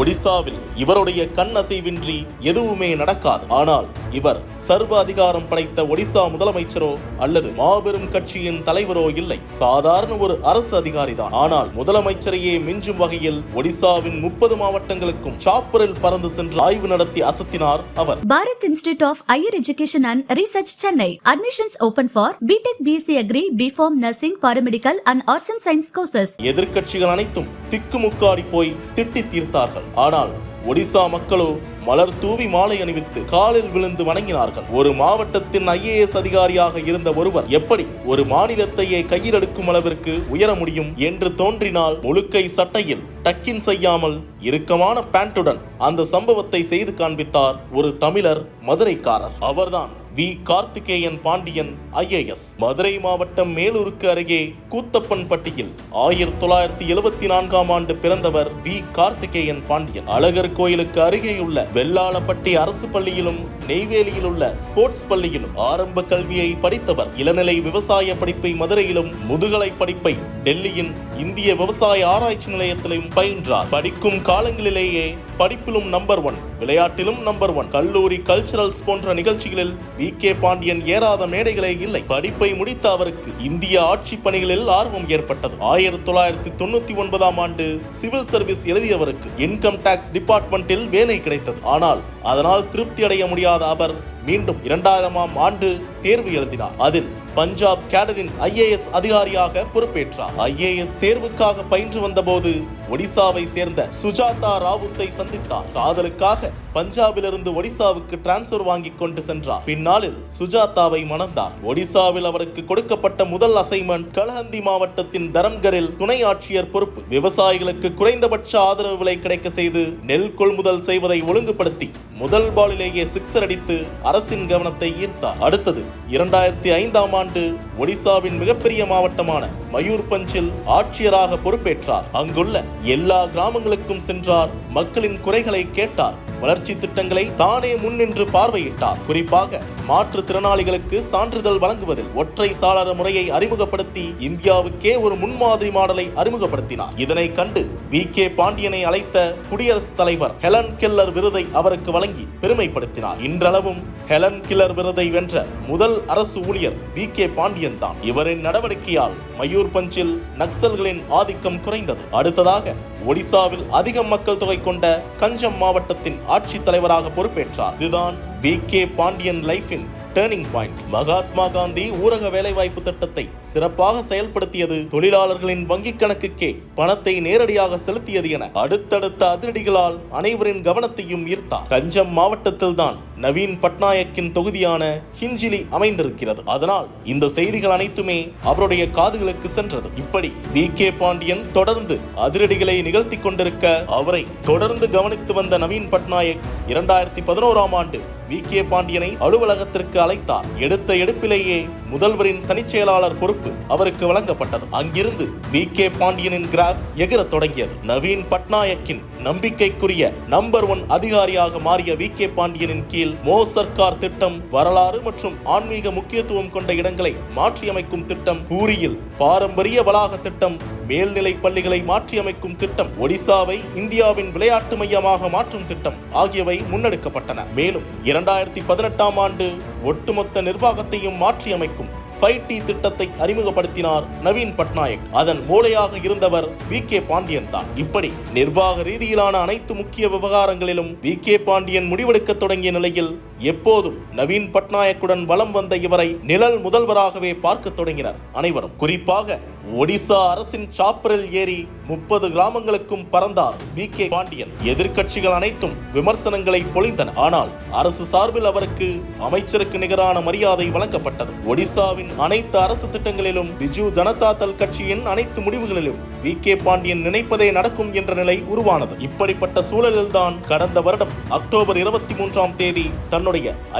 ஒடிசாவில் இவருடைய கண் அசைவின்றி எதுவுமே நடக்காது. ஆனால் இவர் சர்வ அதிகாரம் படைத்த ஒடிசா முதலமைச்சரோ அல்லது மாபெரும் கட்சியின் தலைவரோ இல்லை. சாதாரண ஒரு அரசு அதிகாரிதான் ஆனால் முதலமைச்சரையே மிஞ்சும் வகையில் ஒடிசாவின் முப்பது மாவட்டங்களுக்கும் சாப்பரில் பறந்து சென்று ஆய்வு நடத்தி அசத்தினார் அவர். Bharat Institute of Higher Education and Research Chennai. Admissions open for BTech, BC Agri, BPharm, Nursing, Paramedical and Arts and Science courses. எதிர்க்கட்சிகள் அனைத்தும் திக்குமுக்காடி போய் திட்டி தீர்த்தார்கள். ஆனால் ஒடிசா மக்களோ மலர் தூவி மாலை அணிவித்து காலில் விழுந்து வணங்கினார்கள். ஒரு மாவட்டத்தின் ஐஏஎஸ் அதிகாரியாக இருந்த ஒருவர் எப்படி ஒரு மாநிலத்தையே கையில் எடுக்கும் அளவிற்கு உயர முடியும் என்று தோன்றினால் முழுக்கை சட்டையில் டக்கின் செய்யாமல் இறுக்கமான பேண்டுடன் அந்த சம்பவத்தை செய்து காண்பித்தார் ஒரு தமிழர் மதுரைக்காரர். அவர்தான் வி. கார்த்திகேயன் பாண்டியன் ஐஏஎஸ். மதுரை மாவட்டம் மேலூருக்கு அருகே கூத்தப்பன்பட்டியில் ஆயிரத்தி தொள்ளாயிரத்தி எழுபத்தி நான்காம் ஆண்டு பிறந்தவர் வி. கார்த்திகேயன் பாண்டியன். அழகர் கோயிலுக்கு அருகேயுள்ள வெள்ளாளப்பட்டி அரசு பள்ளியிலும் நெய்வேலியில் உள்ள ஸ்போர்ட்ஸ் பள்ளியிலும் ஆரம்ப கல்வியை படித்தவர். இளநிலை விவசாய படிப்பை மதுரையிலும் முதுகலை படிப்பை டெல்லியின் இந்திய விவசாய ஆராய்ச்சி நிலையத்திலும் பயின்றார். படிக்கும் காலங்களிலேயே படிப்பிலும் நம்பர் ஒன் விளையாட்டிலும் நம்பர் ஒன் கல்லூரி கல்ச்சுரல்ஸ் போன்ற நிகழ்ச்சிகளில் வி. கே. பாண்டியன் ஏறாத மேடைகளே இல்லை. படிப்பை முடித்த அவருக்கு இந்திய ஆட்சி பணிகளில் ஆர்வம் ஏற்பட்டது. ஆயிரத்தி தொள்ளாயிரத்தி தொண்ணூத்தி ஒன்பதாம் ஆண்டு சிவில் சர்வீஸ் எழுதியவருக்கு இன்கம் டாக்ஸ் டிபார்ட்மெண்டில் வேலை கிடைத்தது. ஆனால் அதனால் திருப்தி அடைய முடியாத அவர் மீண்டும் இரண்டாயிரமாம் ஆண்டு தேர்வு எழுதினார். அதில் பஞ்சாப் கேடரின் ஐஏஎஸ் அதிகாரியாக பொறுப்பேற்றார். ஐஏஎஸ் தேர்வுக்காக பயின்று வந்தபோது ஒடிசாவை சேர்ந்த சுஜாதா ராவுத்தை சந்தித்தார். காதலுக்காக பஞ்சாபிலிருந்து ஒடிசாவுக்கு டிரான்ஸ்பர் வாங்கி கொண்டு சென்றார். பின்னாளில் சுஜாதாவை மணந்தார். ஒடிசாவில் அவருக்கு கொடுக்கப்பட்ட முதல் அசைன்மெண்ட் கலஹந்தி மாவட்டத்தின் தரம்கரில் துணை ஆட்சியர் பொறுப்பு. விவசாயிகளுக்கு குறைந்தபட்ச ஆதரவு விலை கிடைக்க செய்து நெல் கொள்முதல் செய்வதை ஒழுங்குபடுத்தி முதல் பாலிலேயே சிக்ஸர் அடித்து அரசின் கவனத்தை ஈர்த்தார். அடுத்தது இரண்டாயிரத்தி ஐந்தாம் ஆண்டு ஒடிசாவின் மிகப்பெரிய மாவட்டமான மயூர்பஞ்சில் ஆட்சியராக பொறுப்பேற்றார். அங்குள்ள எல்லா கிராமங்களுக்கும் சென்றார். மக்களின் குறைகளை கேட்டார். வளர்ச்சி திட்டங்களை தானே முன்னின்று பார்வையிட்டார். குறிப்பாக மாற்றுத்திறனாளிகளுக்கு சான்றிதழ் வழங்குவதில் ஒற்றை சாளர முறையை அறிமுகப்படுத்தி இந்தியாவுக்கே ஒரு முன்மாதிரி மாடலை அறிமுகப்படுத்தினார். இதனை கண்டு வி. கே. பாண்டியனை அழைத்த குடியரசுத் தலைவர் ஹெலன் கில்லர் விருதை அவருக்கு வழங்கி பெருமைப்படுத்தினார். இன்றளவும் ஹெலன் கில்லர் விருதை வென்ற முதல் அரசு ஊழியர் வி. கே. பாண்டியன் தான். இவரின் நடவடிக்கையால் மயூர் பஞ்சில் நக்சல்களின் ஆதிக்கம் குறைந்தது. அடுத்ததாக ஒடிசாவில் அதிக மக்கள் தொகை கொண்ட கஞ்சம் மாவட்டத்தின் ஆட்சித் தலைவராக பொறுப்பேற்றார். இதுதான் வி கே பாண்டியன் லைஃபின் டேர்னிங் பாயிண்ட் மகாத்மா காந்தி ஊரக வேலைவாய்ப்பு திட்டத்தை சிறப்பாக செயல்படுத்தியது தொழிலாளர்களின் வங்கிக் கணக்குக்கே பணத்தை நேரடியாக செலுத்தியது என அடுத்தடுத்த அதிரடிகளால் அனைவரின் கவனத்தையும் ஈர்த்தார். கஞ்சம் மாவட்டத்தில்தான் நவீன் பட்நாயக்கின் தொகுதியான ஹிஞ்சிலி அமைந்திருக்கிறது. அதனால் இந்த செய்திகள் அனைத்துமே அவருடைய காதுகளுக்கு சென்றது. இப்படி வி கே பாண்டியன் தொடர்ந்து அதிரடிகளை நிகழ்த்தி கொண்டிருக்க அவரை தொடர்ந்து கவனித்து வந்த நவீன் பட்நாயக் இரண்டாயிரத்தி பதினோராம் ஆண்டு வி. கே. பாண்டியனை அலுவலகத்திற்கு அழைத்தார். எடுத்த எடுப்பிலேயே முதல்வரின் தனிச்செயலாளர் பொறுப்பு அவருக்கு வழங்கப்பட்டது. அங்கிருந்து வி. கே. பாண்டியனின் கிராஃப் எகிரத் தொடங்கியது. நவீன் பட்நாயக்கின் நம்பிக்கைக்குரிய நம்பர் ஒன் அதிகாரியாக மாறிய வி. கே. பாண்டியனின் கீழ் மோ. சர்க்கார் திட்டம் வரலாறு மற்றும் ஆன்மீக முக்கியத்துவம் கொண்ட இடங்களை மாற்றியமைக்கும் திட்டம் பூரியில் பாரம்பரிய வளாக திட்டம் மேல்நிலை பள்ளிகளை மாற்றியமைக்கும் திட்டம் ஒடிசாவை இந்தியாவின் விளையாட்டு மையமாக மாற்றும் திட்டம் ஆகியவை முன்னெடுக்கப்பட்டன. மேலும் இரண்டாயிரத்தி பதினெட்டாம் ஆண்டு ஒட்டுமொத்த நிர்வாகத்தையும் மாற்றியமைக்கும் ஃபைவ் டி திட்டத்தை அறிமுகப்படுத்தினார் நவீன் பட்நாயக். அதன் மூளையாக இருந்தவர் வி. கே. பாண்டியன் தான். இப்படி நிர்வாக ரீதியிலான அனைத்து முக்கிய விவகாரங்களிலும் வி. கே. பாண்டியன் முடிவெடுக்க தொடங்கிய நிலையில் எப்போதும் நவீன் பட்நாயக்குடன் வலம் வந்த இவரை நிழல் முதல்வராகவே பார்க்க தொடங்கினர். அனைவரும் குறிப்பாக ஒடிசா அரசின் சாப்பரில் ஏறி முப்பது கிராமங்களுக்கும் பறந்தார் வி கே பாண்டியன். எதிர்கட்சிகள் அனைத்தும் விமர்சனங்களை பொழிந்தன. ஆனால் அரசு சார்பில் அவருக்கு அமைச்சருக்கு நிகரான மரியாதை வழங்கப்பட்டது. ஒடிசாவின் அனைத்து அரசு திட்டங்களிலும் பிஜு ஜனதா தள் கட்சியின் அனைத்து முடிவுகளிலும் வி கே பாண்டியன் நினைப்பதே நடக்கும் என்ற நிலை உருவானது. இப்படிப்பட்ட சூழலில்தான் கடந்த வருடம் அக்டோபர் இருபத்தி மூன்றாம் தேதி தன்னுடைய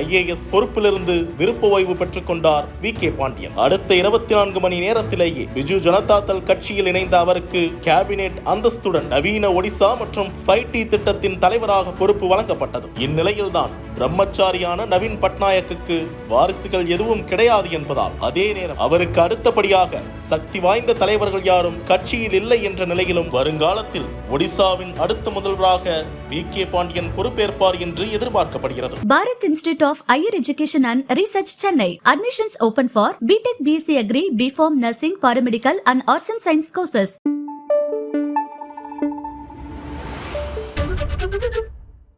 ஐஏஎஸ் பொறுப்பிலிருந்து விருப்ப ஓய்வு பெற்றுக் கொண்டார் வி கே பாண்டியன். அடுத்த இருபத்தி நான்கு மணி நேரத்திலேயே பிஜு ஜனதா தள் கட்சியில் இணைந்த அவருக்கு கேபினெட் அந்தஸ்துடன் நவீன ஒடிசா மற்றும் ஃபைவ் டி திட்டத்தின் தலைவராக பொறுப்பு வழங்கப்பட்டது. இந்நிலையில்தான் பிரம்மச்சாரியான நவீன் பட்நாயக்குக்கு வாரிசுகள் எதுவும் கிடையாது என்பதால் அதே நேரம் அவருக்கு அடுத்தபடியாக சக்தி வாய்ந்த தலைவர்கள் யாரும் கட்சியில் இல்லை என்ற நிலையிலும் வருங்காலத்தில் ஒடிசாவின் அடுத்த முதல்வராக வி கே பாண்டியன் பொறுப்பேற்பார் என்று எதிர்பார்க்கப்படுகிறது Bharath institute of higher education and research Chennai admissions open for B Tech B Sc agri B Pharm nursing paramedical and arts and science courses